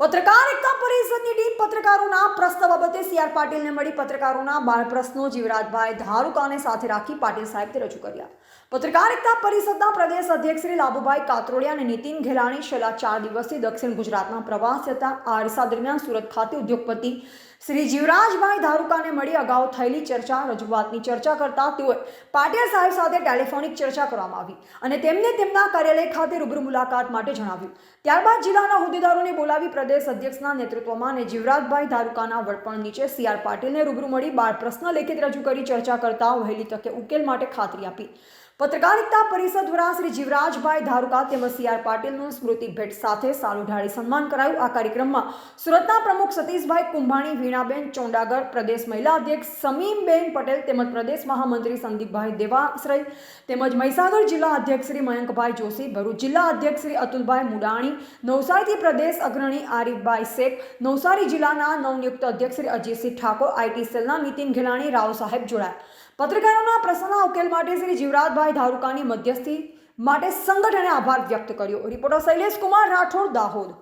પત્રકાર એકતા પરિષદની ટીમ પત્રકારોના પ્રશ્ન બાબતે સીઆર પાટીલને મળી પત્રકારોના બાળ પ્રશ્નો જીવરાજભાઈ ધારુકાને સાથે રાખી પાટીલ સાહેબને રજૂ કર્યા. પત્રકાર એકતા પરિષદના પ્રદેશ અધ્યક્ષ શ્રી લાભુભાઈ કાતરોડિયા અને નીતિન ઘેલાણી છેલ્લા ચાર દિવસથી દક્ષિણ ગુજરાતના પ્રવાસ હતા આ અરસા દરમિયાન સુરત ખાતે ઉદ્યોગપતિ શ્રી જીવરાજભાઈ ધારુકાને મળી અગાઉ થયેલી ચર્ચા, રજૂઆતની ચર્ચા કરતા તેઓએ પાટીલ સાહેબ સાથે ટેલિફોનિક ચર્ચા કરવામાં આવી અને તેમને તેમના કાર્યાલય ખાતે રૂબરૂ મુલાકાત માટે જણાવ્યું. ત્યારબાદ જિલ્લાના હોદ્દેદારોને બોલાવી પ્રદેશ અધ્યક્ષના નેતૃત્વમાં અને જીવરાજભાઈ ધારુકાના વડપણ નીચે સીઆર પાટીલને રૂબરૂ મળી બાળ પ્રશ્ન લેખિત રજૂ કરી ચર્ચા કરતા વહેલી તકે ઉકેલ માટે ખાતરી આપી. પત્રકારિતા પરિષદ દ્વારા શ્રી જીવરાજભાઈ ધારુકા તેમજ સીઆર પાટીલનું સ્મૃતિ ભેટ સાથે સારું ઢાળી સન્માન કરાયું. આ કાર્યક્રમમાં સુરતના પ્રમુખ સતીશભાઈ કુંભાણી, વીણાબેન ચોંડાગર, પ્રદેશ મહિલા અધ્યક્ષ સમીમબેન પટેલ તેમજ પ્રદેશ મહામંત્રી સંદીપભાઈ દેવાશ્રય તેમજ મહીસાગર જિલ્લા અધ્યક્ષ શ્રી મયંકભાઈ જોશી, ભરૂચ જિલ્લા અધ્યક્ષ શ્રી અતુલભાઈ મુડાણી, નવસારીથી પ્રદેશ અગ્રણી આરીફભાઈ શેખ, નવસારી જિલ્લાના નવનિયુક્ત અધ્યક્ષ શ્રી અજીતસિંહ ઠાકોર, આઈટી સેલના નીતિન ઘેલાણી, રાવ સાહેબ જોડાયા. પત્રકારોના પ્રશ્નના ઉકેલ માટે શ્રી જીવરાજભાઈ ધારુકાની મધ્યસ્થી માટે સંગઠને આભાર વ્યક્ત કર્યો. રિપોર્ટર શૈલેષ કુમાર રાઠોડ દાહોદ.